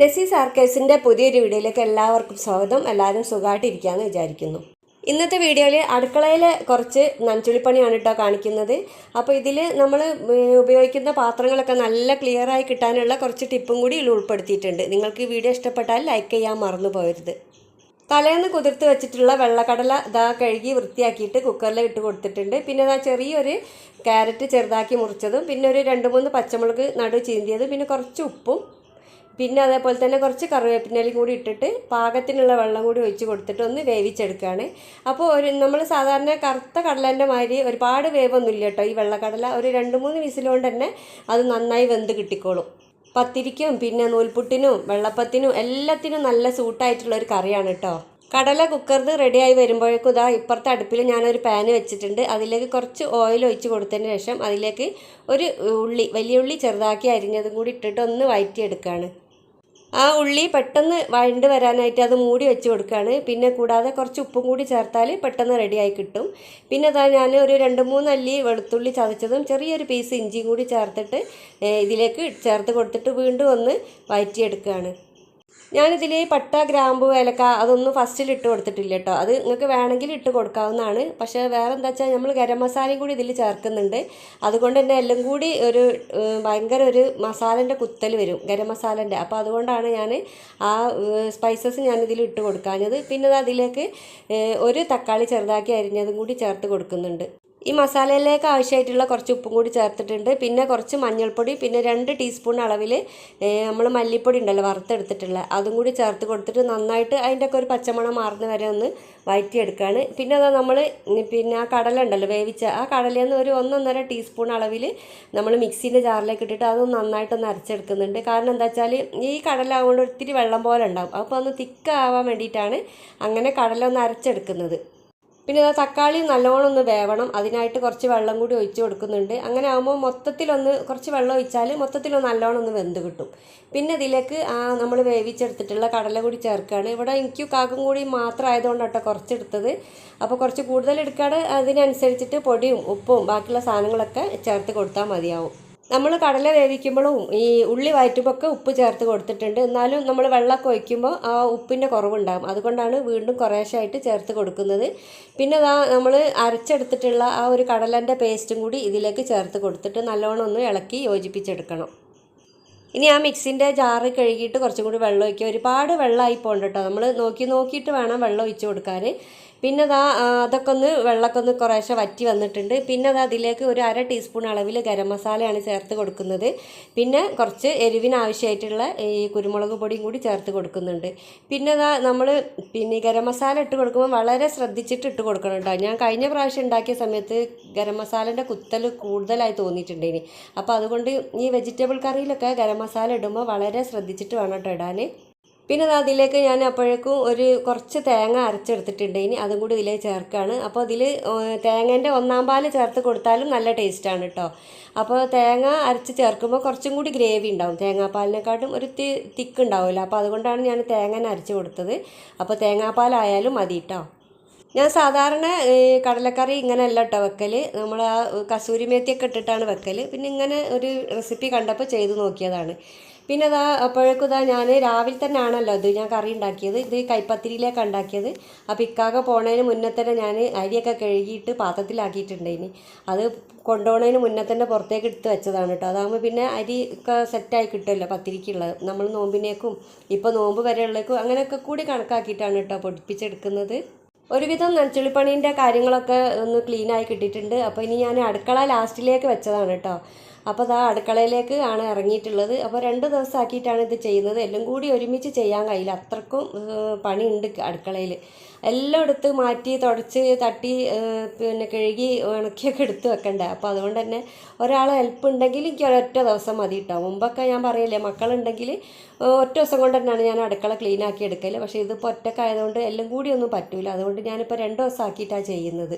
നസീസ് ആർക്കേഴ്സിന്റെ പുതിയൊരു വീഡിയോയിലേക്ക് എല്ലാവർക്കും സ്വാഗതം. എല്ലാവരും സുഖമായിട്ടിരിക്കുകയെന്ന് വിചാരിക്കുന്നു. ഇന്നത്തെ വീഡിയോയിൽ അടുക്കളയിൽ കുറച്ച് നഞ്ചുളിപ്പണിയാണ് കേട്ടോ കാണിക്കുന്നത്. അപ്പോൾ ഇതിൽ നമ്മൾ ഉപയോഗിക്കുന്ന പാത്രങ്ങളൊക്കെ നല്ല ക്ലിയറായി കിട്ടാനുള്ള കുറച്ച് ടിപ്പും കൂടി ഇതിൽ ഉൾപ്പെടുത്തിയിട്ടുണ്ട്. നിങ്ങൾക്ക് ഈ വീഡിയോ ഇഷ്ടപ്പെട്ടാൽ ലൈക്ക് ചെയ്യാൻ മറന്നു പോകരുത്. തലേന്ന് കുതിർത്ത് വെച്ചിട്ടുള്ള വെള്ളക്കടല ഇതാ കഴുകി വൃത്തിയാക്കിയിട്ട് കുക്കറിൽ ഇട്ട് കൊടുത്തിട്ടുണ്ട്. പിന്നെ ഇതാ ചെറിയൊരു ക്യാരറ്റ് ചെറുതാക്കി മുറിച്ചതും പിന്നെ ഒരു രണ്ട് മൂന്ന് പച്ചമുളക് നടു ചീന്തിയതും പിന്നെ കുറച്ച് ഉപ്പും പിന്നെ അതേപോലെ തന്നെ കുറച്ച് കറിവേപ്പിനലും കൂടി ഇട്ടിട്ട് പാകത്തിനുള്ള വെള്ളം കൂടി ഒഴിച്ച് കൊടുത്തിട്ട് ഒന്ന് വേവിച്ചെടുക്കുകയാണ്. അപ്പോൾ ഒരു നമ്മൾ സാധാരണ കറുത്ത കടലേന്റെ മാതിരി ഒരുപാട് വേവൊന്നുമില്ല കേട്ടോ ഈ വെള്ളക്കടല. ഒരു രണ്ട് മൂന്ന് വിസിലുകൊണ്ട് തന്നെ അത് നന്നായി വെന്ത് കിട്ടിക്കോളും. പത്തിരിക്കും പിന്നെ നൂൽപുട്ടിനും വെള്ളപ്പത്തിനും എല്ലാത്തിനും നല്ല സൂട്ടായിട്ടുള്ള ഒരു കറിയാണ് കേട്ടോ. കടല കുക്കറിൽ റെഡിയായി വരുമ്പോഴേക്കും ഇതാ ഇപ്പുറത്തെ അടുപ്പിൽ ഞാനൊരു പാന് വെച്ചിട്ടുണ്ട്. അതിലേക്ക് കുറച്ച് ഓയിൽ ഒഴിച്ച് കൊടുത്തതിന് ശേഷം അതിലേക്ക് ഒരു ഉള്ളി വലിയ ഉള്ളി ചെറുതാക്കി അരിഞ്ഞതും കൂടി ഇട്ടിട്ട് ഒന്ന് വഴറ്റിയെടുക്കുകയാണ് ആ ഉള്ളി പെട്ടെന്ന് വഴണ്ട് വരാനായിട്ട് അത് മൂടി വെച്ച് കൊടുക്കുകയാണ്. പിന്നെ കൂടാതെ കുറച്ച് ഉപ്പും കൂടി ചേർത്താൽ പെട്ടെന്ന് റെഡിയായി കിട്ടും. പിന്നെ അതാ ഞാൻ ഒരു രണ്ട് മൂന്ന് അല്ലി വെളുത്തുള്ളി ചതച്ചതും ചെറിയൊരു പീസ് ഇഞ്ചിയും കൂടി ചേർത്തിട്ട് ഇതിലേക്ക് ചേർത്ത് കൊടുത്തിട്ട് വീണ്ടും ഒന്ന് വഴറ്റിയെടുക്കുകയാണ് ഞാനിതിൽ പട്ട ഗ്രാമ്പു ഏലക്ക അതൊന്നും ഫസ്റ്റിൽ ഇട്ട് കൊടുത്തിട്ടില്ല കേട്ടോ അത് നിങ്ങൾക്ക് വേണമെങ്കിൽ ഇട്ട് കൊടുക്കാവുന്നതാണ്. പക്ഷേ വേറെ എന്താ വെച്ചാൽ നമ്മൾ ഗരം മസാലയും കൂടി ഇതിൽ ചേർക്കുന്നുണ്ട്. അതുകൊണ്ട് തന്നെ എല്ലാം കൂടി ഒരു ഭയങ്കര ഒരു മസാലന്റെ കുത്തൽ വരും ഗരം മസാലന്റെ അപ്പോൾ അതുകൊണ്ടാണ് ഞാൻ ആ സ്പൈസസ് ഞാൻ ഇതിൽ ഇട്ട് കൊടുക്കാഞ്ഞത്. പിന്നെ അതിലേക്ക് ഒരു തക്കാളി ചെറുതാക്കി അരിഞ്ഞതും കൂടി ചേർത്ത് കൊടുക്കുന്നുണ്ട്. ഈ മസാലയിലേക്ക് ആവശ്യമായിട്ടുള്ള കുറച്ച് ഉപ്പും കൂടി ചേർത്തിട്ടുണ്ട്. പിന്നെ കുറച്ച് മഞ്ഞൾപ്പൊടി പിന്നെ രണ്ട് ടീസ്പൂൺ അളവിൽ നമ്മൾ മല്ലിപ്പൊടി ഉണ്ടല്ലോ വറുത്തെടുത്തിട്ടുള്ള അതും കൂടി ചേർത്ത് കൊടുത്തിട്ട് നന്നായിട്ട് അതിന്റെ ഒക്കെ ഒരു പച്ചമണം മാറുന്ന വരെ ഒന്ന് വഴറ്റിയെടുക്കുകയാണ് പിന്നെ അതാ നമ്മൾ പിന്നെ ആ കടല ഉണ്ടല്ലോ വേവിച്ച ആ കടലയിൽ നിന്ന് ഒരു ഒന്നൊന്നര ടീസ്പൂൺ അളവിൽ നമ്മൾ മിക്സീന്റെ ജാറിലേക്ക് ഇട്ടിട്ട് അതൊന്ന് നന്നായിട്ടൊന്ന് അരച്ചെടുക്കുന്നുണ്ട്. കാരണം എന്താ വെച്ചാൽ ഈ കടല ഒത്തിരി വെള്ളം പോലെ ഉണ്ടാവും. അപ്പോൾ ഒന്ന് തിക്കാവാൻ വേണ്ടിയിട്ടാണ് അങ്ങനെ കടല ഒന്ന് അരച്ചെടുക്കുന്നത്. പിന്നെ ഇതാ തക്കാളി നല്ലോണം ഒന്ന് വേവണം. അതിനായിട്ട് കുറച്ച് വെള്ളം കൂടി ഒഴിച്ച് കൊടുക്കുന്നുണ്ട്. അങ്ങനെ ആകുമ്പോൾ മൊത്തത്തിലൊന്ന് കുറച്ച് വെള്ളം ഒഴിച്ചാൽ മൊത്തത്തിലൊന്ന് നല്ലോണം ഒന്ന് വെന്ത് കിട്ടും. പിന്നെ ഇതിലേക്ക് ആ നമ്മൾ വേവിച്ചെടുത്തിട്ടുള്ള കടല കൂടി ചേർക്കുകയാണ് ഇവിടെ എനിക്ക് കാക്കും കൂടി മാത്രം ആയതുകൊണ്ട് കേട്ടോ കുറച്ചെടുത്തത്. അപ്പോൾ കുറച്ച് കൂടുതൽ എടുക്കാതെ അതിനനുസരിച്ചിട്ട് പൊടിയും ഉപ്പും ബാക്കിയുള്ള സാധനങ്ങളൊക്കെ ചേർത്ത് കൊടുത്താൽ മതിയാവും. നമ്മൾ കടല വേവിക്കുമ്പോഴും ഈ ഉള്ളി വയറ്റുമ്പോൾ ഉപ്പ് ചേർത്ത് കൊടുത്തിട്ടുണ്ട്. എന്നാലും നമ്മൾ വെള്ളമൊക്കെ ഒഴിക്കുമ്പോൾ ആ ഉപ്പിന്റെ കുറവുണ്ടാകും. അതുകൊണ്ടാണ് വീണ്ടും കുറേശ്ശായിട്ട് ചേർത്ത് കൊടുക്കുന്നത്. പിന്നെ അതാ നമ്മൾ അരച്ചെടുത്തിട്ടുള്ള ആ ഒരു കടലന്റെ പേസ്റ്റും കൂടി ഇതിലേക്ക് ചേർത്ത് കൊടുത്തിട്ട് നല്ലോണം ഒന്ന് ഇളക്കി യോജിപ്പിച്ചെടുക്കണം. ഇനി ആ മിക്സിന്റെ ജാറ് കഴുകിയിട്ട് കുറച്ചും കൂടി വെള്ളം ഒഴിക്കുക. ഒരുപാട് വെള്ളമായി പോകണ്ട കേട്ടോ. നമ്മൾ നോക്കി നോക്കിയിട്ട് വേണം വെള്ളം ഒഴിച്ച് കൊടുക്കാൻ. പിന്നെ അതാ അതൊക്കെ ഒന്ന് വെള്ളമൊക്കെ ഒന്ന് കുറേശ്ശെ വറ്റി വന്നിട്ടുണ്ട്. പിന്നെ അത് അതിലേക്ക് ഒരു അര ടീസ്പൂൺ അളവിൽ ഗരം മസാലയാണ് ചേർത്ത് കൊടുക്കുന്നത്. പിന്നെ കുറച്ച് എരിവിനാവശ്യമായിട്ടുള്ള ഈ കുരുമുളക് പൊടിയും കൂടി ചേർത്ത് കൊടുക്കുന്നുണ്ട്. പിന്നെ അതാ നമ്മൾ പിന്നെ ഗരം മസാല ഇട്ട് കൊടുക്കുമ്പോൾ വളരെ ശ്രദ്ധിച്ചിട്ട് ഇട്ട് കൊടുക്കണം കേട്ടോ ഞാൻ കഴിഞ്ഞ പ്രാവശ്യം ഉണ്ടാക്കിയ സമയത്ത് ഗരം മസാലേന്റെ കുത്തൽ കൂടുതലായി തോന്നിയിട്ടുണ്ട് ഇനി അപ്പോൾ അതുകൊണ്ട് ഈ വെജിറ്റബിൾ കറിയിലൊക്കെ ഗരം മസാല ഇടുമ്പോൾ വളരെ ശ്രദ്ധിച്ചിട്ട് വേണം കേട്ടോ ഇടാൻ പിന്നെ അതിലേക്ക് ഞാൻ അപ്പോഴേക്കും ഒരു കുറച്ച് തേങ്ങ അരച്ചെടുത്തിട്ടുണ്ട്. ഇനി അതും കൂടി ഇതിലേക്ക് ചേർക്കുകയാണ് അപ്പോൾ അതിൽ തേങ്ങേന്റെ ഒന്നാം പാൽ ചേർത്ത് കൊടുത്താലും നല്ല ടേസ്റ്റാണ് കേട്ടോ അപ്പോൾ തേങ്ങ അരച്ച് ചേർക്കുമ്പോൾ കുറച്ചും കൂടി ഗ്രേവി ഉണ്ടാവും. തേങ്ങാപ്പാലിനെക്കാട്ടും ഒരു തി തിക്ക് ഉണ്ടാവില്ല അപ്പോൾ അതുകൊണ്ടാണ് ഞാൻ തേങ്ങ അരച്ച് കൊടുത്തത്. അപ്പോൾ തേങ്ങാപ്പാലായാലും മതി കേട്ടോ ഞാൻ സാധാരണ കടലക്കറി ഇങ്ങനെയല്ല കേട്ടോ വെക്കൽ നമ്മൾ ആ കസൂരി മേത്തിയൊക്കെ ഇട്ടിട്ടാണ് വെക്കൽ പിന്നെ ഇങ്ങനെ ഒരു റെസിപ്പി കണ്ടപ്പോൾ ചെയ്ത് നോക്കിയതാണ്. പിന്നെ ഇതാ ഞാൻ രാവിലെ തന്നെ ആണല്ലോ ഇത് ഞാൻ കറി ഉണ്ടാക്കിയത്. ഇത് കൈപ്പത്തിരിയിലേക്ക് ഉണ്ടാക്കിയത്. അപ്പോൾ ഇക്കാകെ പോണതിന് മുന്നേ തന്നെ ഞാൻ അരിയൊക്കെ കഴുകിയിട്ട് പാത്രത്തിലാക്കിയിട്ടുണ്ടായിന്. അത് കൊണ്ടുപോകുന്നതിന് മുന്നേ തന്നെ പുറത്തേക്ക് എടുത്ത് വെച്ചതാണ് കേട്ടോ. അതാകുമ്പോൾ പിന്നെ അരി ഒക്കെ സെറ്റായി കിട്ടുമല്ലോ പത്തിരിക്കുള്ളത്. നമ്മൾ നോമ്പിനേക്കും ഇപ്പോൾ നോമ്പ് വരെയുള്ളേക്കും അങ്ങനെയൊക്കെ കൂടി കണക്കാക്കിയിട്ടാണ് കേട്ടോ പൊടിപ്പിച്ചെടുക്കുന്നത്. ഒരുവിധം നനച്ചുള്ളിപ്പണീന്റെ കാര്യങ്ങളൊക്കെ ഒന്ന് ക്ലീനായി കിട്ടിയിട്ടുണ്ട്. അപ്പോൾ ഇനി ഞാൻ അടുക്കള ലാസ്റ്റിലേക്ക് വെച്ചതാണ് കേട്ടോ. അപ്പോൾ അതാ അടുക്കളയിലേക്ക് ആണ് ഇറങ്ങിയിട്ടുള്ളത്. അപ്പോൾ രണ്ട് ദിവസമാക്കിയിട്ടാണ് ഇത് ചെയ്യുന്നത്. എല്ലാം കൂടി ഒരുമിച്ച് ചെയ്യാൻ കഴിയില്ല. അത്രക്കും പണി ഉണ്ട് അടുക്കളയിൽ എല്ലാം എടുത്ത് മാറ്റി തുടച്ച് തട്ടി പിന്നെ കഴുകി ഉണക്കിയൊക്കെ എടുത്ത് വെക്കണ്ടേ? അപ്പോൾ അതുകൊണ്ട് തന്നെ ഒരാൾ ഹെൽപ്പ് ഉണ്ടെങ്കിൽ എനിക്ക് ഒരൊറ്റ ദിവസം മതി കേട്ടോ മുമ്പൊക്കെ ഞാൻ പറയില്ലേ മക്കളുണ്ടെങ്കിൽ ഒറ്റ ദിവസം കൊണ്ട് തന്നെയാണ് ഞാൻ അടുക്കള ക്ലീൻ ആക്കി എടുക്കൽ പക്ഷേ ഇതിപ്പോൾ ഒറ്റക്കായതുകൊണ്ട് എല്ലാം കൂടി ഒന്നും പറ്റൂല. അതുകൊണ്ട് ഞാനിപ്പോൾ രണ്ട് ദിവസം ആക്കിയിട്ടാണ് ചെയ്യുന്നത്.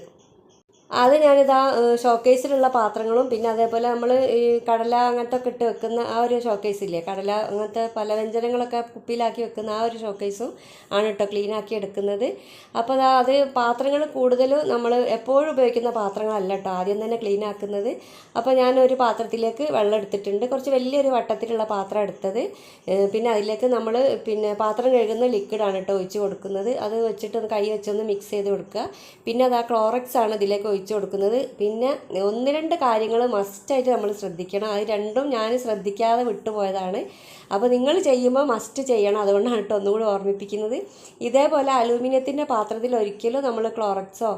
അത് ഞാനിതാ ഷോക്കേസിലുള്ള പാത്രങ്ങളും പിന്നെ അതേപോലെ നമ്മൾ ഈ കടല അങ്ങനത്തെ ഒക്കെ ഇട്ട് വെക്കുന്ന ആ ഒരു ഷോക്കേസ് ഇല്ലേ കടല അങ്ങനത്തെ പല വ്യഞ്ജനങ്ങളൊക്കെ കുപ്പിയിലാക്കി വെക്കുന്ന ആ ഒരു ഷോക്കേസും ആണ് കേട്ടോ ക്ലീനാക്കി എടുക്കുന്നത്. അപ്പോൾ അതാ അത് പാത്രങ്ങൾ കൂടുതലും നമ്മൾ എപ്പോഴും ഉപയോഗിക്കുന്ന പാത്രങ്ങളല്ല കേട്ടോ ആദ്യം തന്നെ ക്ലീൻ ആക്കുന്നത് അപ്പോൾ ഞാനൊരു പാത്രത്തിലേക്ക് വെള്ളം എടുത്തിട്ടുണ്ട്. കുറച്ച് വലിയൊരു വട്ടത്തിലുള്ള പാത്രം എടുത്തത്. പിന്നെ അതിലേക്ക് നമ്മൾ പിന്നെ പാത്രം കഴുകുന്ന ലിക്വിഡാണ് കേട്ടോ ഒഴിച്ച് കൊടുക്കുന്നത്. അത് വെച്ചിട്ട് കൈ വെച്ചൊന്ന് മിക്സ് ചെയ്ത് കൊടുക്കുക. പിന്നെ അത് ക്ലോറക്സ് ആണ് ഇതിലേക്ക് ഒഴിച്ച് കൊടുക്കുന്നത്. പിന്നെ ഒന്ന് രണ്ട് കാര്യങ്ങൾ മസ്റ്റായിട്ട് നമ്മൾ ശ്രദ്ധിക്കണം. അത് രണ്ടും ഞാൻ ശ്രദ്ധിക്കാതെ വിട്ടുപോയതാണ്. അപ്പോൾ നിങ്ങൾ ചെയ്യുമ്പോൾ മസ്റ്റ് ചെയ്യണം. അതുകൊണ്ടാണ് കേട്ടോ ഒന്നുകൂടി ഓർമ്മിപ്പിക്കുന്നത്. ഇതേപോലെ അലൂമിനിയത്തിന്റെ പാത്രത്തിൽ ഒരിക്കലും നമ്മൾ ക്ലോറക്സോ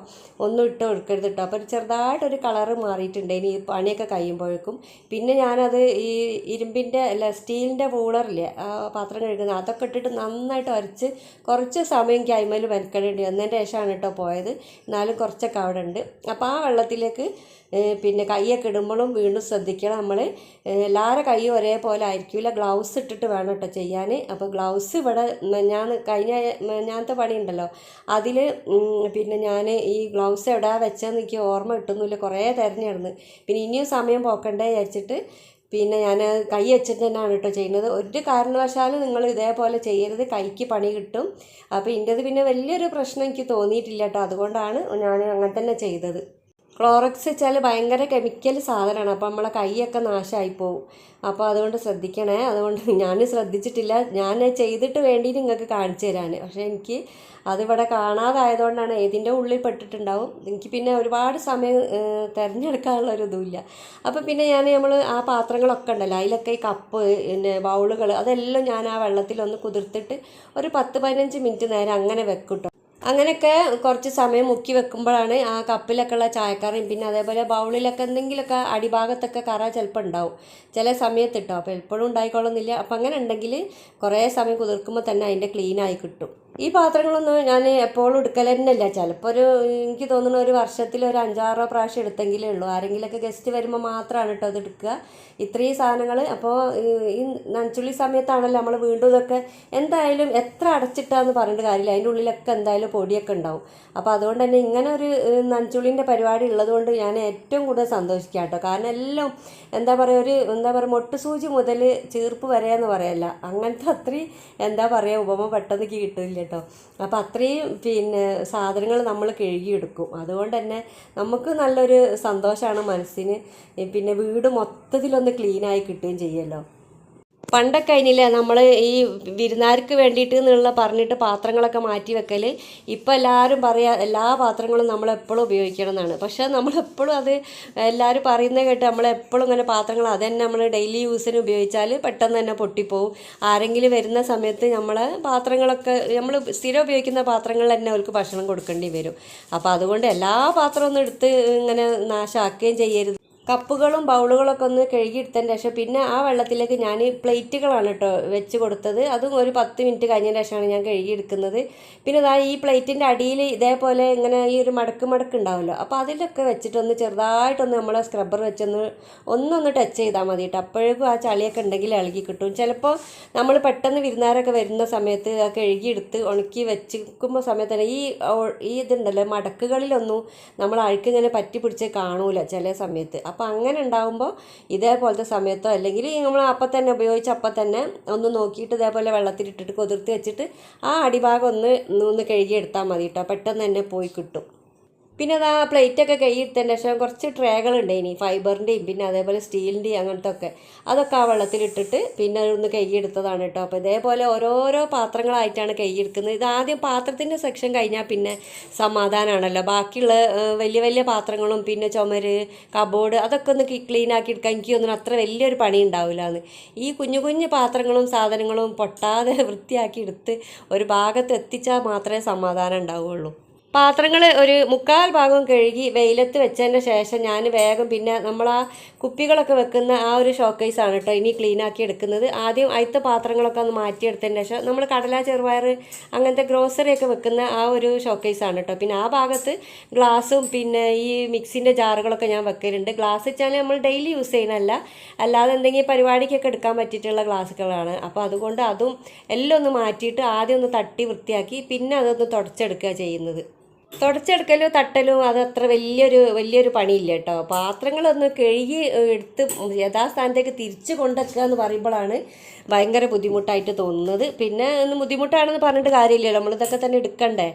ഒന്നും ഇട്ട് കൊടുക്കരുത് കേട്ടോ. അപ്പോൾ ചെറുതായിട്ടൊരു കളറ് മാറിയിട്ടുണ്ട്. ഇനി ഈ പണിയൊക്കെ കഴിയുമ്പോഴേക്കും. പിന്നെ ഞാനത് ഈ ഇരുമ്പിന്റെ അല്ല സ്റ്റീലിന്റെ പൂളറില്ലേ പാത്രം കഴുകുന്നത് അതൊക്കെ ഇട്ടിട്ട് നന്നായിട്ട് ഉരച്ച് കുറച്ച് സമയം കൈമയിൽ മെനക്കെടേണ്ടി വന്നതിന്റെ ശേഷമാണ് കേട്ടോ പോയത്. എന്നാലും കുറച്ചൊക്കെ അവിടെ ഉണ്ട്. അപ്പോൾ ആ വെള്ളത്തിലേക്ക് പിന്നെ കൈയൊക്കെ ഇടുമ്പോഴും വീണ്ടും ശ്രദ്ധിക്കണം. നമ്മൾ എല്ലാവരുടെ കൈയും ഒരേപോലെ ആയിരിക്കില്ല ഗ്ലൗസ് ഇട്ടിട്ട് വേണം കേട്ടോ ചെയ്യാൻ. അപ്പോൾ ഗ്ലൗസ് ഇവിടെ ഞാൻ കഴിഞ്ഞ ഞാനത്തെ പണിയുണ്ടല്ലോ. അതിൽ പിന്നെ ഞാൻ ഈ ഗ്ലൗസ് എവിടെ വെച്ചതെന്ന് എനിക്ക് ഓർമ്മ കിട്ടുന്നില്ല. കുറേ തിരഞ്ഞിരുന്നു പിന്നെ ഇനിയും സമയം പോക്കണ്ടേ വിചാരിച്ചിട്ട് പിന്നെ ഞാൻ കൈ വെച്ചിട്ട് തന്നെയാണ് കേട്ടോ ചെയ്യുന്നത്. ഒരു കാരണവശാലും നിങ്ങൾ ഇതേപോലെ ചെയ്യരുത്. കൈക്ക് പണി കിട്ടും. അപ്പോൾ ഇതിന്റെത് പിന്നെ വലിയൊരു പ്രശ്നം എനിക്ക് തോന്നിയിട്ടില്ല കേട്ടോ അതുകൊണ്ടാണ് ഞാൻ അങ്ങനെ തന്നെ ചെയ്തത്. ക്ലോറക്സ് വെച്ചാൽ ഭയങ്കര കെമിക്കൽ സാധനമാണ് അപ്പോൾ നമ്മളെ കൈയൊക്കെ നാശമായി പോവും. അപ്പോൾ അതുകൊണ്ട് ശ്രദ്ധിക്കണേ. അതുകൊണ്ട് ഞാൻ ശ്രദ്ധിച്ചിട്ടില്ല. ഞാൻ ചെയ്തിട്ട് വേണ്ടി നിങ്ങൾക്ക് കാണിച്ചു തരാൻ പക്ഷേ എനിക്ക് അതിവിടെ കാണാതായതുകൊണ്ടാണ് ഏതിന്റെ ഉള്ളിൽ പെട്ടിട്ടുണ്ടാവും. എനിക്ക് പിന്നെ ഒരുപാട് സമയം തിരഞ്ഞെടുക്കാനുള്ള ഒരു അപ്പോൾ പിന്നെ ഞാൻ നമ്മൾ ആ പാത്രങ്ങളൊക്കെ ഉണ്ടല്ലോ. അതിലൊക്കെ ഈ കപ്പ് പിന്നെ ബൗളുകൾ അതെല്ലാം ഞാൻ ആ വെള്ളത്തിലൊന്ന് കുതിർത്തിട്ട് ഒരു പത്ത് പതിനഞ്ച് മിനിറ്റ് നേരം അങ്ങനെ വെക്കും. അങ്ങനെയൊക്കെ കുറച്ച് സമയം മുക്കി വെക്കുമ്പോഴാണ് ആ കപ്പിലൊക്കെ ഉള്ള ചായക്കറിയും പിന്നെ അതേപോലെ ബൗളിലൊക്കെ എന്തെങ്കിലുമൊക്കെ അടിഭാഗത്തൊക്കെ കറ ചിലപ്പോൾ ഉണ്ടാവും. ചില സമയത്ത് ഇട്ടോ അപ്പോൾ എപ്പോഴും ഉണ്ടായിക്കോളുന്നില്ല അപ്പോൾ അങ്ങനെ ഉണ്ടെങ്കിൽ കുറേ സമയം കുതിർക്കുമ്പോൾ തന്നെ അതിന്റെ ക്ലീൻ ആയി കിട്ടും. ഈ പാത്രങ്ങളൊന്നും ഞാൻ എപ്പോഴും എടുക്കൽ തന്നെയല്ല. ചിലപ്പോൾ ഒരു എനിക്ക് തോന്നുന്നു ഒരു വർഷത്തിൽ ഒരു അഞ്ചാറോ പ്രാവശ്യം എടുത്തെങ്കിലേ ഉള്ളൂ. ആരെങ്കിലുമൊക്കെ ഗസ്റ്റ് വരുമ്പോൾ മാത്രമാണ് കേട്ടോ അത് എടുക്കുക. ഇത്രയും സാധനങ്ങൾ അപ്പോൾ ഈ നനച്ചുള്ളി സമയത്താണല്ലോ നമ്മൾ വീണ്ടും ഇതൊക്കെ എന്തായാലും എത്ര അടച്ചിട്ടാന്ന് പറഞ്ഞിട്ട് കാര്യമില്ല. അതിന്റെ ഉള്ളിലൊക്കെ എന്തായാലും പൊടിയൊക്കെ ഉണ്ടാവും. അപ്പോൾ അതുകൊണ്ട് തന്നെ ഇങ്ങനെ ഒരു നഞ്ചുളിന്റെ പരിപാടി ഉള്ളതുകൊണ്ട് ഞാൻ ഏറ്റവും കൂടുതൽ സന്തോഷിക്കാം കേട്ടോ. കാരണം എല്ലാം എന്താ പറയുക ഒരു എന്താ പറയുക മൊട്ടുസൂചി മുതൽ ചീർപ്പ് വരെ എന്ന് പറയല്ല. അങ്ങനത്തെ അത്രയും എന്താ പറയുക ഉപമ പെട്ടെന്ന് കിട്ടില്ല കേട്ടോ. അപ്പോൾ അത്രയും പിന്നെ സാധനങ്ങൾ നമ്മൾ കഴുകിയെടുക്കും. അതുകൊണ്ട് തന്നെ നമുക്ക് നല്ലൊരു സന്തോഷമാണ് മനസ്സിന്. പിന്നെ വീട് മൊത്തത്തിലൊന്ന് ക്ലീനായി കിട്ടുകയും ചെയ്യുമല്ലോ പണ്ടൊക്കെ അതിനില്ലേ നമ്മൾ ഈ വിരുന്നാർക്ക് വേണ്ടിയിട്ട് എന്നുള്ള പറഞ്ഞിട്ട് പാത്രങ്ങളൊക്കെ മാറ്റി വെക്കൽ ഇപ്പം എല്ലാവരും പറയാ എല്ലാ പാത്രങ്ങളും നമ്മൾ എപ്പോഴും ഉപയോഗിക്കണം എന്നാണ്. പക്ഷേ നമ്മളെപ്പോഴും അത് എല്ലാവരും പറയുന്നത് കേട്ട് നമ്മളെപ്പോഴും ഇങ്ങനെ പാത്രങ്ങൾ അത് തന്നെ നമ്മൾ ഡെയിലി യൂസിന് ഉപയോഗിച്ചാൽ പെട്ടെന്ന് തന്നെ പൊട്ടിപ്പോവും. ആരെങ്കിലും വരുന്ന സമയത്ത് നമ്മൾ പാത്രങ്ങളൊക്കെ നമ്മൾ സ്ഥിരം ഉപയോഗിക്കുന്ന പാത്രങ്ങൾ തന്നെ അവർക്ക് ഭക്ഷണം കൊടുക്കേണ്ടി വരും. അപ്പോൾ അതുകൊണ്ട് എല്ലാ പാത്രമൊന്നും എടുത്ത് ഇങ്ങനെ നാശമാക്കുകയും ചെയ്യരുത്. കപ്പുകളും ബൗളുകളൊക്കെ ഒന്ന് കഴുകിയെടുത്തതിന് ശേഷം പിന്നെ ആ വെള്ളത്തിലേക്ക് ഞാൻ പ്ലേറ്റുകളാണ് കേട്ടോ വെച്ച് കൊടുത്തത്. അതും ഒരു പത്ത് മിനിറ്റ് കഴിഞ്ഞതിന് ശേഷമാണ് ഞാൻ കഴുകിയെടുക്കുന്നത്. പിന്നെ ഇതാ ഈ പ്ലേറ്റിന്റെ അടിയിൽ ഇതേപോലെ ഇങ്ങനെ ഈ ഒരു മടക്ക് മടക്ക് ഉണ്ടാവുമല്ലോ. അപ്പോൾ അതിലൊക്കെ വെച്ചിട്ടൊന്ന് ചെറുതായിട്ടൊന്ന് നമ്മൾ സ്ക്രബ്ബർ വെച്ചൊന്ന് ഒന്നൊന്ന് ടച്ച് ചെയ്താൽ മതി കേട്ടോ. അപ്പോഴേക്കും ആ ചളിയൊക്കെ ഉണ്ടെങ്കിൽ ഇളകി കിട്ടും. ചിലപ്പോൾ നമ്മൾ പെട്ടെന്ന് വിരുന്നാരൊക്കെ വരുന്ന സമയത്ത് ആ കഴുകിയെടുത്ത് ഉണക്കി വെച്ചിരിക്കുമ്പോൾ സമയത്ത് തന്നെ ഈ ഈ ഇതുണ്ടല്ലോ മടക്കുകളിലൊന്നും നമ്മൾ അഴുക്കിങ്ങനെ പറ്റി പിടിച്ച് കാണൂല ചില സമയത്ത്. അപ്പോൾ അങ്ങനെ ഉണ്ടാകുമ്പോൾ ഇതേപോലത്തെ സമയത്തോ അല്ലെങ്കിൽ നമ്മൾ അപ്പം തന്നെ ഉപയോഗിച്ച് അപ്പം തന്നെ ഒന്ന് നോക്കിയിട്ട് ഇതേപോലെ വെള്ളത്തിലിട്ടിട്ട് കുതിർത്ത് വെച്ചിട്ട് ആ അടിഭാഗം ഒന്ന് ഒന്ന് കഴുകിയെടുത്താൽ മതി കേട്ടോ പെട്ടെന്ന് തന്നെ പോയി കിട്ടും. പിന്നെ അത് ആ പ്ലേറ്റൊക്കെ കൈയിട്ടതിന് ശേഷം കുറച്ച് ട്രേകളുണ്ട് ഇനി ഫൈബറിന്റെയും പിന്നെ അതേപോലെ സ്റ്റീലിന്റെയും അങ്ങനത്തെ ഒക്കെ അതൊക്കെ ആ വെള്ളത്തിലിട്ടിട്ട് പിന്നെ ഒന്ന് കൈയെടുത്തതാണ് കേട്ടോ. അപ്പോൾ ഇതേപോലെ ഓരോരോ പാത്രങ്ങളായിട്ടാണ് കൈയെടുക്കുന്നത് ഇത് ആദ്യം പാത്രത്തിന്റെ സെക്ഷൻ കഴിഞ്ഞാൽ പിന്നെ സമാധാനമാണല്ലോ. ബാക്കിയുള്ള വലിയ വലിയ പാത്രങ്ങളും പിന്നെ ചുമര് കബോർഡ് അതൊക്കെ ഒന്ന് ക്ലീൻ ആക്കി എടുക്കാൻ എനിക്ക് തോന്നുന്നു അത്ര വലിയൊരു പണി ഉണ്ടാവില്ല എന്ന് ഈ കുഞ്ഞു കുഞ്ഞു പാത്രങ്ങളും സാധനങ്ങളും പൊട്ടാതെ വൃത്തിയാക്കി എടുത്ത് ഒരു ഭാഗത്ത് എത്തിച്ചാൽ മാത്രമേ സമാധാനം ഉണ്ടാവുകയുള്ളൂ പാത്രങ്ങൾ ഒരു മുക്കാൽ ഭാഗം കഴുകി വെയിലത്ത് വെച്ചതിന്റെ ശേഷം ഞാൻ വേഗം പിന്നെ നമ്മൾ ആ കുപ്പികളൊക്കെ വെക്കുന്ന ആ ഒരു ഷോക്കേസാണ് കേട്ടോ ഇനി ക്ലീൻ ആക്കി എടുക്കുന്നത്. ആദ്യം അയിത്ത പാത്രങ്ങളൊക്കെ ഒന്ന് മാറ്റിയെടുത്തതിന് ശേഷം നമ്മൾ കടല ചെറുപയർ അങ്ങനത്തെ ഗ്രോസറിയൊക്കെ വെക്കുന്ന ആ ഒരു ഷോക്കേസാണ് കേട്ടോ പിന്നെ ആ ഭാഗത്ത് ഗ്ലാസും പിന്നെ ഈ മിക്സിന്റെ ജാറുകളൊക്കെ ഞാൻ വെക്കലുണ്ട്. ഗ്ലാസ് വെച്ചാൽ നമ്മൾ ഡെയിലി യൂസ് ചെയ്യുന്നതല്ല. അല്ലാതെ എന്തെങ്കിലും പരിപാടിക്കൊക്കെ എടുക്കാൻ പറ്റിയിട്ടുള്ള ഗ്ലാസ്സുകളാണ് അപ്പോൾ അതുകൊണ്ട് അതും എല്ലാം ഒന്ന് മാറ്റിയിട്ട് ആദ്യം ഒന്ന് തട്ടി വൃത്തിയാക്കി പിന്നെ അതൊന്ന് തുടച്ചെടുക്കുക ചെയ്യുന്നത്. തുടച്ചെടുക്കലും തട്ടലോ അത് അത്ര വലിയൊരു വലിയൊരു പണിയില്ല കേട്ടോ. പാത്രങ്ങളൊന്ന് കഴുകി എടുത്ത് യഥാസ്ഥാനത്തേക്ക് തിരിച്ചു കൊണ്ടെത്തുക എന്ന് പറയുമ്പോഴാണ് ഭയങ്കര ബുദ്ധിമുട്ടായിട്ട് തോന്നുന്നത്. പിന്നെ ഒന്ന് ബുദ്ധിമുട്ടാണെന്ന് പറഞ്ഞിട്ട് കാര്യമില്ലല്ലോ. നമ്മളിതൊക്കെ തന്നെ എടുക്കണ്ടേ?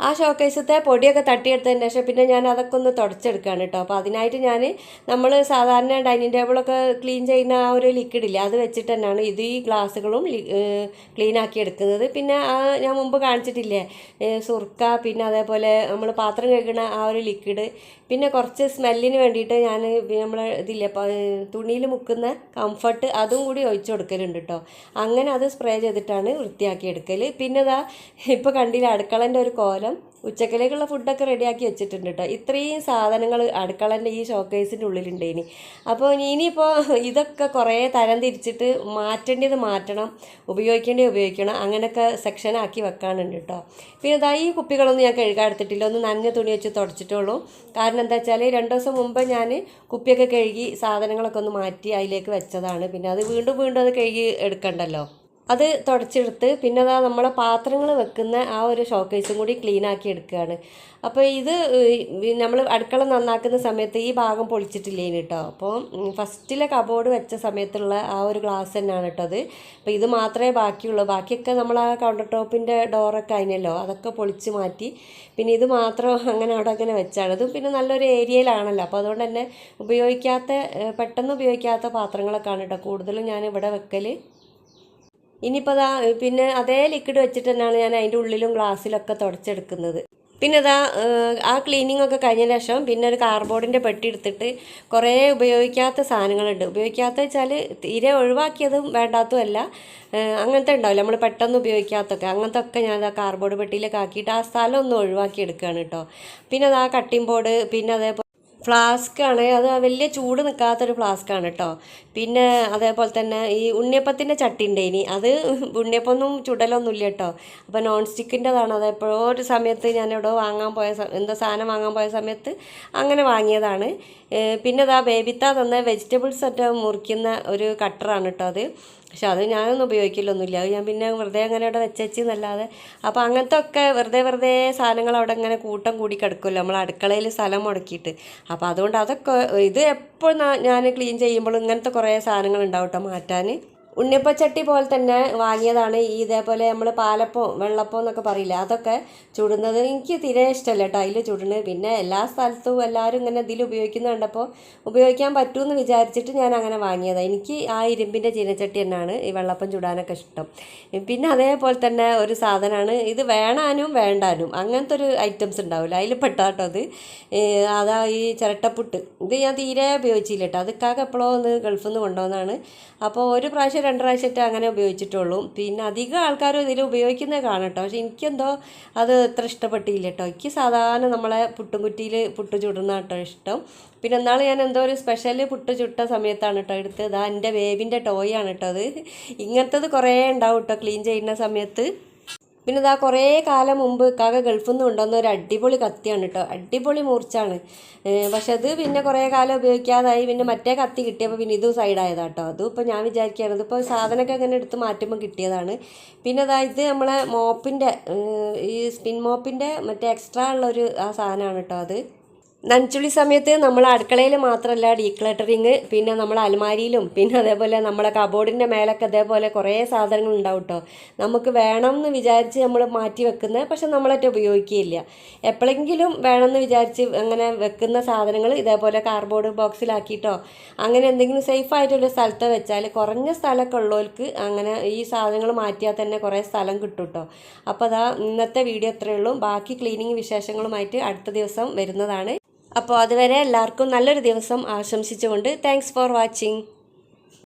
ആ ഷോക്കേസത്തെ പൊടിയൊക്കെ തട്ടിയെടുത്തതിന് ശേഷം പിന്നെ ഞാൻ അതൊക്കെ ഒന്ന് തുടച്ചെടുക്കുകയാണ് കേട്ടോ. അപ്പോൾ അതിനായിട്ട് ഞാൻ നമ്മൾ സാധാരണ ഡൈനിങ് ടേബിളൊക്കെ ക്ലീൻ ചെയ്യുന്ന ആ ഒരു ലിക്വിഡ് ഇല്ല അത് വെച്ചിട്ട് തന്നെയാണ് ഇത് ഈ ഗ്ലാസ്സുകളും ക്ലീൻ ആക്കി എടുക്കുന്നത്. പിന്നെ ആ ഞാൻ മുമ്പ് കാണിച്ചിട്ടില്ലേ സുർക്ക പിന്നെ അതേപോലെ നമ്മൾ പാത്രം കഴുകുന്ന ആ ഒരു ലിക്വിഡ് പിന്നെ കുറച്ച് സ്മെല്ലിന് വേണ്ടിയിട്ട് ഞാൻ നമ്മൾ ഇതില്ലേ തുണിയിൽ മുക്കുന്ന കംഫർട്ട് അതും കൂടി ഒഴിച്ചു കൊടുക്കലുണ്ട് കേട്ടോ. അങ്ങനെ അത് സ്പ്രേ ചെയ്തിട്ടാണ് വൃത്തിയാക്കി എടുക്കൽ പിന്നെ ഇതാ ഇപ്പോൾ കണ്ടില്ല അടുക്കളന്റെ ഒരു കോലം. ഉച്ചക്കലേക്കുള്ള ഫുഡൊക്കെ റെഡിയാക്കി വെച്ചിട്ടുണ്ട് കേട്ടോ ഇത്രയും സാധനങ്ങൾ അടുക്കളന്റെ ഈ ഷോക്കേസിന്റെ ഉള്ളിലുണ്ട് ഇനി. അപ്പോൾ ഇനിയിപ്പോൾ ഇതൊക്കെ കുറേ തരം തിരിച്ചിട്ട് മാറ്റേണ്ടത് മാറ്റണം ഉപയോഗിക്കേണ്ടത് ഉപയോഗിക്കണം അങ്ങനെയൊക്കെ സെക്ഷനാക്കി വെക്കാനുണ്ട് കേട്ടോ പിന്നെ ഇതാ ഈ കുപ്പികളൊന്നും ഞാൻ കഴുകാൻ എടുത്തിട്ടില്ല. ഒന്ന് നനഞ്ഞ തുണി വെച്ച് തുടച്ചിട്ടുള്ളൂ കാരണം എന്താ വെച്ചാൽ രണ്ട് ദിവസം മുമ്പ് ഞാൻ കുപ്പിയൊക്കെ കഴുകി സാധനങ്ങളൊക്കെ ഒന്ന് മാറ്റി അതിലേക്ക് വെച്ചതാണ്. പിന്നെ അത് വീണ്ടും വീണ്ടും അത് കഴുകി എടുക്കണ്ടല്ലോ. അത് തുടച്ചെടുത്ത് പിന്നെ അതാ നമ്മളെ പാത്രങ്ങൾ വെക്കുന്ന ആ ഒരു ഷോക്കേസും കൂടി ക്ലീൻ ആക്കി എടുക്കുകയാണ്. അപ്പോൾ ഇത് നമ്മൾ അടുക്കള നന്നാക്കുന്ന സമയത്ത് ഈ ഭാഗം പൊളിച്ചിട്ടില്ലേന് കേട്ടോ അപ്പോൾ ഫസ്റ്റിലെ കബോർഡ് വെച്ച സമയത്തുള്ള ആ ഒരു ഗ്ലാസ് തന്നെയാണ് കേട്ടോ അത്. അപ്പോൾ ഇത് മാത്രമേ ബാക്കിയുള്ളൂ. ബാക്കിയൊക്കെ നമ്മൾ ആ കൗണ്ടർ ടോപ്പിന്റെ ഡോറൊക്കെ അതിനല്ലോ അതൊക്കെ പൊളിച്ച് മാറ്റി. പിന്നെ ഇത് മാത്രം അങ്ങനെ അവിടെ അങ്ങനെ വെച്ചാണ്. അതും പിന്നെ നല്ലൊരു ഏരിയയിലാണല്ലോ അപ്പോൾ അതുകൊണ്ട് തന്നെ ഉപയോഗിക്കാത്ത പെട്ടെന്ന് ഉപയോഗിക്കാത്ത പാത്രങ്ങളൊക്കെയാണ് കേട്ടോ കൂടുതലും ഞാൻ ഇവിടെ വെക്കൽ ഇനിയിപ്പോൾ അതാ പിന്നെ അതേ ലിക്വിഡ് വെച്ചിട്ട് തന്നെയാണ് ഞാൻ അതിന്റെ ഉള്ളിലും ഗ്ലാസ്സിലൊക്കെ തുടച്ചെടുക്കുന്നത്. പിന്നെ ഇതാ ആ ക്ലീനിങ് ഒക്കെ കഴിഞ്ഞ ശേഷം പിന്നെ ഒരു കാർബോർഡിന്റെ പെട്ടി എടുത്തിട്ട് കുറേ ഉപയോഗിക്കാത്ത സാധനങ്ങളുണ്ട്. ഉപയോഗിക്കാത്ത വെച്ചാൽ തീരെ ഒഴിവാക്കിയതും വേണ്ടാത്തതുമല്ല. അങ്ങനത്തെ ഉണ്ടാവില്ല? നമ്മൾ പെട്ടെന്ന് ഉപയോഗിക്കാത്തൊക്കെ. അങ്ങനത്തെ ഒക്കെ ഞാൻ ആ കാർബോർഡ് പെട്ടിയിലൊക്കെ ആക്കിയിട്ട് ആ സ്ഥലം ഒന്ന് ഒഴിവാക്കി എടുക്കുകയാണ് കേട്ടോ. പിന്നെ അത് ആ കട്ടിംഗ് ബോർഡ് പിന്നെ അതേപോലെ ഫ്ലാസ്ക് ആണ് അത് വലിയ ചൂട് നിൽക്കാത്തൊരു ഫ്ലാസ്ക് ആണ് കേട്ടോ പിന്നെ അതേപോലെ തന്നെ ഈ ഉണ്ണിയപ്പത്തിന്റെ ചട്ടി ഉണ്ട് ഇനി അത് ഉണ്ണിയപ്പമൊന്നും ചുടലൊന്നുമില്ല കേട്ടോ അപ്പോൾ നോൺ സ്റ്റിക്കിന്റെതാണ് അത് എപ്പോഴോ ഒരു സമയത്ത് ഞാൻ എവിടെ വാങ്ങാൻ പോയ എന്താ സാധനം വാങ്ങാൻ പോയ സമയത്ത് അങ്ങനെ വാങ്ങിയതാണ്. പിന്നെ ഇതാ ബേബിത്ത തന്ന വെജിറ്റബിൾസ് ഒക്കെ മുറിക്കുന്ന ഒരു കട്ടറാണ് കേട്ടോ അത്. പക്ഷെ അത് ഞാനൊന്നും ഉപയോഗിക്കലൊന്നുമില്ല. അത് ഞാൻ പിന്നെ വെറുതെ അങ്ങനെ അവിടെ വെച്ചെന്നല്ലാതെ അപ്പോൾ അങ്ങനത്തെ ഒക്കെ വെറുതെ വെറുതെ സാധനങ്ങൾ അവിടെ ഇങ്ങനെ കൂട്ടം കൂടി കിടക്കുമല്ലോ. നമ്മൾ അടുക്കളയിൽ സ്ഥലം മുടക്കിയിട്ട്. അപ്പോൾ അതുകൊണ്ട് അതൊക്കെ ഇത് എപ്പോഴും ഞാൻ ക്ലീൻ ചെയ്യുമ്പോൾ ഇങ്ങനത്തെ കുറേ സാധനങ്ങൾ ഉണ്ടാവും കേട്ടോ മാറ്റാൻ. ഉണ്ണിയപ്പച്ചട്ടി പോലെ തന്നെ വാങ്ങിയതാണ്. ഈ ഇതേപോലെ നമ്മൾ പാലപ്പം വെള്ളപ്പം എന്നൊക്കെ പറയില്ല അതൊക്കെ ചുടുന്നത് എനിക്ക് തീരെ ഇഷ്ടമല്ല കേട്ടോ അതിൽ ചുടുന്നത്. പിന്നെ എല്ലാ സ്ഥലത്തും എല്ലാവരും ഇങ്ങനെ ഇതിൽ ഉപയോഗിക്കുന്നത് കണ്ടപ്പോൾ ഉപയോഗിക്കാൻ പറ്റുമെന്ന് വിചാരിച്ചിട്ട് ഞാൻ അങ്ങനെ വാങ്ങിയതാണ് എനിക്ക് ആ ഇരുമ്പിന്റെ ചീനച്ചട്ടി തന്നെയാണ് ഈ വെള്ളപ്പം ചുടാനൊക്കെ ഇഷ്ടം. പിന്നെ അതേപോലെ തന്നെ ഒരു സാധനമാണ്. ഇത് വേണാനും വേണ്ടാനും അങ്ങനത്തെ ഒരു ഐറ്റംസ് ഉണ്ടാവില്ല അതിൽ പെട്ടാട്ടോ അത്. അതാ ഈ ചിരട്ടപ്പുട്ട്. ഇത് ഞാൻ തീരെ ഉപയോഗിച്ചില്ല കേട്ടോ അതൊക്കെ എപ്പോഴോ ഒന്ന് ഗൾഫിൽ നിന്ന് കൊണ്ടുവന്നാണ് അപ്പോൾ ഒരു പ്രാവശ്യം രണ്ട് പ്രാവശ്യമായിട്ട് അങ്ങനെ ഉപയോഗിച്ചിട്ടുള്ളൂ. പിന്നെ അധികം ആൾക്കാരും ഇതിൽ ഉപയോഗിക്കുന്നത് കാണാം കേട്ടോ. പക്ഷെ എനിക്കെന്തോ അത് അത്ര ഇഷ്ടപ്പെട്ടില്ല കേട്ടോ. എനിക്ക് സാധാരണ നമ്മളെ പുട്ടുംകുറ്റിയിൽ പുട്ട് ചുടുന്ന കേട്ടോ ഇഷ്ടം. പിന്നെ എന്നാൾ ഞാൻ എന്തോ ഒരു സ്പെഷ്യൽ പുട്ട് ചുട്ട സമയത്താണ് കേട്ടോ എടുത്തത്. ആ എന്റെ ബേബിന്റെ ആണ് കേട്ടോ അത്. ഇങ്ങനത്തത് കുറേ ഉണ്ടാവും കേട്ടോ. ക്ലീൻ ചെയ്യുന്ന സമയത്ത്. പിന്നെ ഇതാ കുറേ കാലം മുമ്പ് കാക്ക ഗൾഫിൽ നിന്ന് കൊണ്ടുവന്ന ഒരു അടിപൊളി കത്തിയാണ് കേട്ടോ അടിപൊളി മൂർച്ചാണ്. പക്ഷെ അത് പിന്നെ കുറേ കാലം ഉപയോഗിക്കാതായി. പിന്നെ മറ്റേ കത്തി കിട്ടിയപ്പോൾ പിന്നെ ഇതും സൈഡായതാണ് കേട്ടോ അതും ഇപ്പോൾ ഞാൻ വിചാരിക്കുകയാണ് ഇതിപ്പോൾ സാധനമൊക്കെ അങ്ങനെ എടുത്ത് മാറ്റുമ്പോൾ കിട്ടിയതാണ്. പിന്നെ അതാ ഇത് നമ്മളെ മോപ്പിന്റെ ഈ സ്പിൻ മോപ്പിന്റെ മറ്റേ എക്സ്ട്രാ ഉള്ളൊരു ആ സാധനമാണ് കേട്ടോ അത്. നനച്ചുള്ളി സമയത്ത് നമ്മൾ അടുക്കളയിൽ മാത്രമല്ല ഡീക്ലട്ടറിങ് പിന്നെ നമ്മൾ അലമാരിയിലും പിന്നെ അതേപോലെ നമ്മളെ കബോർഡിന്റെ മേലൊക്കെ അതേപോലെ കുറേ സാധനങ്ങൾ ഉണ്ടാവും കേട്ടോ നമുക്ക് വേണം എന്ന് വിചാരിച്ച് നമ്മൾ മാറ്റി വെക്കുന്നത് പക്ഷെ നമ്മളൊറ്റ ഉപയോഗിക്കുകയില്ല. എപ്പോഴെങ്കിലും വേണമെന്ന് വിചാരിച്ച് അങ്ങനെ വെക്കുന്ന സാധനങ്ങൾ ഇതേപോലെ കാർഡ്ബോർഡ് ബോക്സിലാക്കിയിട്ടോ അങ്ങനെ എന്തെങ്കിലും സേഫ് ആയിട്ടുള്ള സ്ഥലത്ത് വെച്ചാൽ കുറഞ്ഞ സ്ഥലമൊക്കെ ഉള്ളവർക്ക് അങ്ങനെ ഈ സാധനങ്ങൾ മാറ്റിയാൽ തന്നെ കുറേ സ്ഥലം കിട്ടും കേട്ടോ അപ്പോൾ അതാ ഇന്നത്തെ വീഡിയോ ഇത്രയേ ഉള്ളൂ. ബാക്കി ക്ലീനിങ് വിശേഷങ്ങളുമായിട്ട് അടുത്ത ദിവസം വരുന്നതാണ്. അപ്പോൾ അതുവരെ എല്ലാവർക്കും നല്ലൊരു ദിവസം ആശംസിച്ചുകൊണ്ട് താങ്ക്സ് ഫോർ വാച്ചിങ്